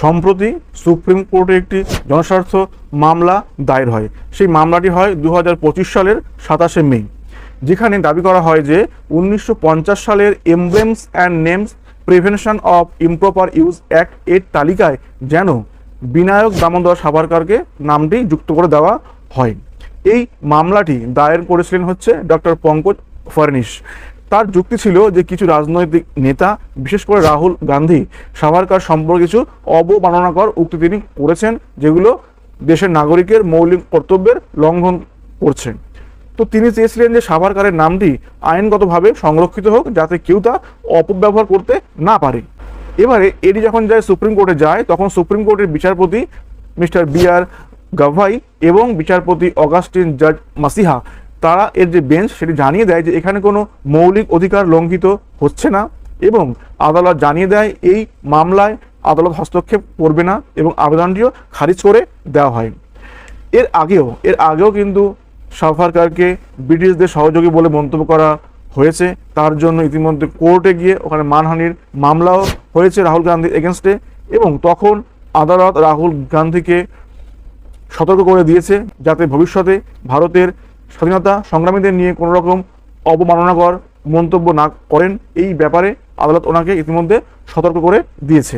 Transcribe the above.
সম্প্রতি সুপ্রিম কোর্টে একটি জনস্বার্থ মামলা দায়ের হয়। সেই মামলাটি হয় দু হাজার পঁচিশ সালের সাতাশে মে। যেখানে দাবি করা হয় যে উনিশশো পঞ্চাশ সালের emblems and names prevention of improper use act এর তালিকায় যেন বিনায়ক দামোদর সাভারকারকে নামটি যুক্ত করে দেওয়া হয়। এই মামলাটি দায়ের করেছিলেন হচ্ছে ডক্টর পঙ্কজ ফার্নিশ। তার যুক্তি ছিল যে কিছু রাজনৈতিক নেতা, বিশেষ করে রাহুল গান্ধী, সাভারকার সম্পর্কে কিছু অবমাননাকর উক্তি তিনি করেছেন, যেগুলো দেশের নাগরিকের মৌলিক কর্তব্যের লঙ্ঘন করছে। তো তিনি চেয়েছিলেন যে সাভারকারের নামটি আইনগতভাবে সংরক্ষিত হোক, যাতে কেউ তা অপব্যবহার করতে না পারে। এবারে এটি যখন যায় সুপ্রিম কোর্টে যায়, তখন সুপ্রিম কোর্টের বিচারপতি মিস্টার বি আর গাভাই এবং বিচারপতি অগাস্টিন জাজ মাসিহা তারা এর যে বেঞ্চ সেটি জানিয়ে দেয় যে এখানে কোনো মৌলিক অধিকার লঙ্ঘিত হচ্ছে না এবং আদালত জানিয়ে দেয় এই মামলায় আদালত হস্তক্ষেপ করবে না এবং আবেদনটিও খারিজ করে দেওয়া হয়। এর আগেও এর আগেও কিন্তু সাভারকারকে ব্রিটিশদের সহযোগী বলে মন্তব্য করা হয়েছে। তার জন্য ইতিমধ্যে কোর্টে গিয়ে ওখানে মানহানির মামলাও হয়েছে রাহুল গান্ধীর এগেনস্টে এবং তখন আদালত রাহুল গান্ধীকে সতর্ক করে দিয়েছে যাতে ভবিষ্যতে ভারতের স্বাধীনতা সংগ্রামীদের নিয়ে কোনো রকম অবমাননাকর মন্তব্য না করেন, এই ব্যাপারে আদালত ওনাকে ইতিমধ্যে সতর্ক করে দিয়েছে।